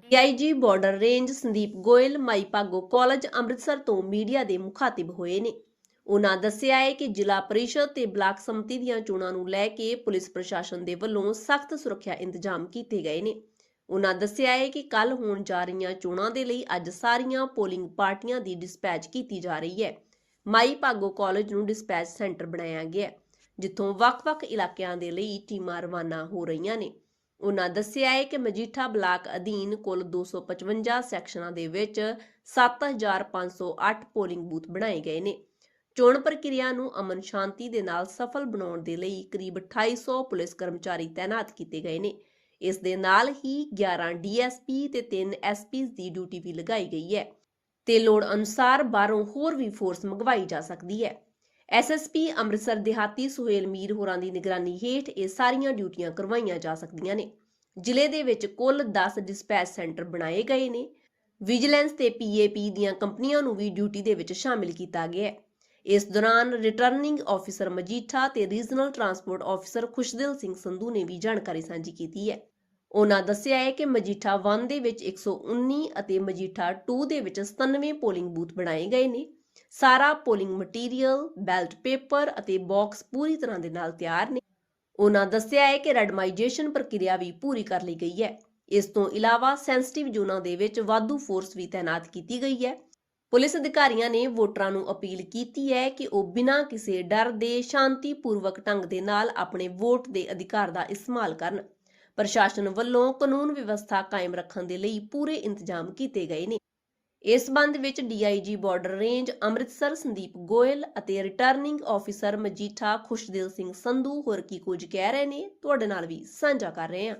DIG border range Sandeep Goyal Mai Bhago college Amritsar ਤੋਂ media ਦੇ ਮੁਖਾਤਿਬ ਹੋਏ ਨੇ। ਉਹਨਾਂ ਦੱਸਿਆ ਹੈ ਕਿ ਜ਼ਿਲ੍ਹਾ ਪਰਿਸ਼ਦ ਤੇ ਬਲਾਕ ਸੰਮਤੀ ਦੀਆਂ ਚੋਣਾਂ ਨੂੰ ਲੈ ਕੇ ਪੁਲਿਸ ਪ੍ਰਸ਼ਾਸਨ ਦੇ ਵੱਲੋਂ ਸਖਤ ਸੁਰੱਖਿਆ ਇੰਤਜ਼ਾਮ ਕੀਤੇ ਗਏ ਨੇ। ਉਹਨਾਂ ਦੱਸਿਆ ਹੈ ਕਿ ਕੱਲ ਹੋਣ ਜਾ ਰਹੀਆਂ ਚੋਣਾਂ ਦੇ ਲਈ ਅੱਜ ਸਾਰੀਆਂ ਪੋਲਿੰਗ ਪਾਰਟੀਆਂ ਦੀ ਡਿਸਪੈਚ ਕੀਤੀ ਜਾ ਰਹੀ ਹੈ। ਮਾਈ ਭਾਗੋ ਕਾਲਜ ਨੂੰ ਡਿਸਪੈਚ ਸੈਂਟਰ ਬਣਾਇਆ ਗਿਆ, ਜਿੱਥੋਂ ਵੱਖ-ਵੱਖ ਇਲਾਕਿਆਂ ਦੇ ਲਈ ਟੀਮਾਂ ਰਵਾਨਾ ਹੋ ਰਹੀਆਂ ਨੇ। ਉਨ੍ਹਾਂ ਦੱਸਿਆ ਹੈ ਕਿ ਮਜੀਠਾ ਬਲਾਕ ਅਧੀਨ ਕੁੱਲ 255 ਸੈਕਸ਼ਨਾਂ ਦੇ ਵਿੱਚ 7508 ਪੋਲਿੰਗ ਬੂਥ ਬਣਾਏ ਗਏ ਨੇ। ਚੋਣ ਪ੍ਰਕਿਰਿਆ ਨੂੰ ਅਮਨ ਸ਼ਾਂਤੀ ਦੇ ਨਾਲ ਸਫਲ ਬਣਾਉਣ ਦੇ ਲਈ ਕਰੀਬ 2800 ਪੁਲਿਸ ਕਰਮਚਾਰੀ ਤਾਇਨਾਤ ਕੀਤੇ ਗਏ ਨੇ। ਇਸ ਦੇ ਨਾਲ ਹੀ 11 ਡੀਐਸਪੀ ਤੇ 3 ਐਸਪੀਜ਼ ਦੀ ਡਿਊਟੀ ਵੀ ਲਗਾਈ ਗਈ ਹੈ ਤੇ ਲੋੜ ਅਨੁਸਾਰ ਬਾਹਰੋਂ ਹੋਰ ਵੀ ਫੋਰਸ ਮੰਗਵਾਈ ਜਾ ਸਕਦੀ ਹੈ। ਐਸਐਸਪੀ ਅੰਮ੍ਰਿਤਸਰ ਦਿਹਾਤੀ ਸੁਹੇਲ ਮੀਰ ਹੋਰਾਂ ਦੀ ਨਿਗਰਾਨੀ ਹੇਠ ਇਹ ਸਾਰੀਆਂ ਡਿਊਟੀਆਂ ਕਰਵਾਈਆਂ ਜਾ ਸਕਦੀਆਂ ਨੇ। ਜ਼ਿਲ੍ਹੇ ਦੇ ਵਿੱਚ ਕੁੱਲ 10 ਡਿਸਪੈਚ ਸੈਂਟਰ ਬਣਾਏ ਗਏ ਨੇ। ਵਿਜੀਲੈਂਸ ਤੇ ਪੀਏਪੀ ਦੀਆਂ ਕੰਪਨੀਆਂ ਨੂੰ ਵੀ ਡਿਊਟੀ ਦੇ ਵਿੱਚ ਸ਼ਾਮਿਲ ਕੀਤਾ ਗਿਆ ਹੈ। ਇਸ ਦੌਰਾਨ ਰਿਟਰਨਿੰਗ ਆਫੀਸਰ ਮਜੀਠਾ ਤੇ regional transport officer Khushdil Singh Sandhu ਨੇ ਵੀ ਜਾਣਕਾਰੀ ਸਾਂਝੀ ਕੀਤੀ ਹੈ। ਉਹਨਾਂ ਦੱਸਿਆ ਹੈ ਕਿ ਮਜੀਠਾ 1 ਦੇ ਵਿੱਚ 119 ਅਤੇ ਮਜੀਠਾ 2 ਦੇ ਵਿੱਚ 97 ਪੋਲਿੰਗ ਬੂਥ ਬਣਾਏ ਗਏ ਨੇ। ਸਾਰਾ ਪੋਲਿੰਗ ਮਟੀਰੀਅਲ ਬੈਲਟ ਪੇਪਰ ਅਤੇ ਬਾਕਸ ਪੂਰੀ ਤਰ੍ਹਾਂ ਦੇ ਨਾਲ ਤਿਆਰ ਨੇ। ਉਹਨਾਂ ਦੱਸਿਆ ਹੈ ਕਿ ਰੈਡਮਾਈਜੇਸ਼ਨ ਪ੍ਰਕਿਰਿਆ ਵੀ ਪੂਰੀ ਕਰ ਲਈ ਗਈ ਹੈ। ਇਸ ਤੋਂ ਇਲਾਵਾ ਸੈਂਸਿਟਿਵ ਜ਼ੋਨਾਂ ਦੇ ਵਿੱਚ ਵਾਧੂ ਫੋਰਸ ਵੀ ਤਾਇਨਾਤ ਕੀਤੀ ਗਈ ਹੈ। ਪੁਲਿਸ ਅਧਿਕਾਰੀਆਂ ਨੇ ਵੋਟਰਾਂ ਨੂੰ ਅਪੀਲ ਕੀਤੀ ਹੈ ਕਿ ਉਹ ਬਿਨਾਂ ਕਿਸੇ ਡਰ ਦੇ ਸ਼ਾਂਤੀਪੂਰਵਕ ਢੰਗ ਦੇ ਨਾਲ ਆਪਣੇ ਵੋਟ ਦੇ ਅਧਿਕਾਰ ਦਾ ਇਸਤੇਮਾਲ ਕਰਨ। ਪ੍ਰਸ਼ਾਸਨ ਵੱਲੋਂ ਕਾਨੂੰਨ ਵਿਵਸਥਾ ਕਾਇਮ ਰੱਖਣ ਦੇ ਲਈ ਪੂਰੇ ਇੰਤਜ਼ਾਮ ਕੀਤੇ ਗਏ ਨੇ। ਇਸ ਸੰਬੰਧ ਵਿੱਚ DIG border range Amritsar Sandeep Goyal ਅਤੇ ਰਿਟਰਨਿੰਗ ਆਫੀਸਰ ਮਜੀਠਾ ਖੁਸ਼ਦਿਲ ਸਿੰਘ ਸੰਧੂ ਹੋਰ ਕੀ ਕੁਝ ਕਹਿ ਰਹੇ ਨੇ ਤੁਹਾਡੇ ਨਾਲ ਵੀ ਸਾਂਝਾ ਕਰ ਰਹੇ ਹਾਂ।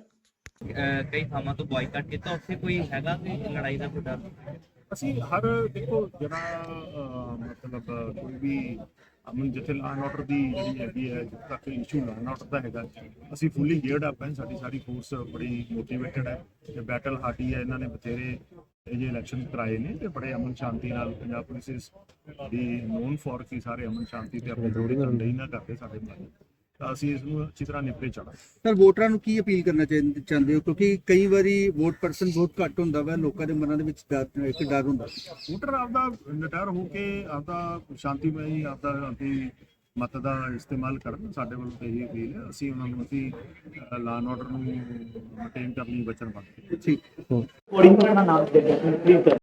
ਕਈ ਥਾਵਾਂ ਤੋਂ ਬਾਈਕਾਟ ਕੀਤਾ ਉੱਥੇ ਕੋਈ ਹੈਗਾ ਕੋਈ ਲੜਾਈ ਦਾ ਕੋਈ ਡਰ? ਅਸੀਂ ਹਰ ਦੇਖੋ ਜਿਹੜਾ ਮਤਲਬ ਕੋਈ ਵੀ ਅਮਨ ਜਿੱਥੇ ਲਾਅ ਆਰਡਰ ਦੀ ਜਿਹੜੀ ਹੈਗੀ ਹੈ ਜਿੱਥੇ ਤੱਕ ਇਸ਼ੂ ਲਾਅ ਆਰਡਰ ਦਾ ਹੈਗਾ ਅਸੀਂ ਫੁੱਲੀ ਗੇਅਰਡ ਅਪ ਹੈ ਸਾਡੀ ਸਾਰੀ ਫੋਰਸ ਬੜੀ ਮੋਟੀਵੇਟਡ ਹੈ ਤੇ ਬੈਟਲ ਹਾਰਟੀ ਹੈ ਇਹਨਾਂ ਨੇ ਬਥੇਰੇ ਇਹ ਜੇ ਇਲੈਕਸ਼ਨ ਕਰਾਏ ਨੇ ਤੇ ਬੜੇ ਅਮਨ ਸ਼ਾਂਤੀ ਨਾਲ ਪੰਜਾਬ ਪੁਲਿਸ ਦੀ ਨੋਨ ਫॉर ਕਿ ਸਾਰੇ ਅਮਨ ਸ਼ਾਂਤੀ ਤੇ ਆਪਣੇ ਥੋੜੀ ਨਹੀਂ ਨਾ ਕਰਦੇ ਸਾਡੇ ਨਾਲ। ਤਾਂ ਅਸੀਂ ਇਸ ਨੂੰ ਅੱਛੀ ਤਰ੍ਹਾਂ ਨਿਪਟੇ ਚੜਾ ਸਰ ਵੋਟਰਾਂ ਨੂੰ ਕੀ ਅਪੀਲ ਕਰਨਾ ਚਾਹੁੰ- ਚਾਹੁੰਦੇ ਹੋ? ਕਿਉਂਕਿ ਕਈ ਵਾਰੀ ਵੋਟ ਪਰਸਨ ਬਹੁਤ ਘੱਟ ਹੁੰਦਾ ਵਾ ਲੋਕਾਂ ਦੇ ਮਨਾਂ ਦੇ ਵਿੱਚ ਡਰ ਇੱਕ ਡਰ ਹੁੰਦਾ। ਵੋਟਰ ਆਪਦਾ ਨਿਟਰ ਹੋ ਕੇ ਆਪਦਾ ਸ਼ਾਂਤੀਮਈ ਆਪਦਾ ਸ਼ਾਂਤੀ ਮਤ ਦਾ ਇਸਤੇਮਾਲ ਕਰਨ ਸਾਡੇ ਵੱਲੋਂ ਤਾਂ ਇਹੀ ਅਪੀਲ ਹੈ। ਅਸੀਂ ਉਹਨਾਂ ਨੂੰ ਅਸੀਂ ਲਾਅ ਐਂਡ ਆਰਡਰ ਨੂੰ ਮੇਨਟੇਨ ਕਰਨ ਲਈ ਵਚਨਬੱਧ ਹਾਂ। ਠੀਕ। ਕੋਡਿੰਗ ਦਾ ਨਾਮ ਦੇ ਦਿਓ ਪਲੀਜ਼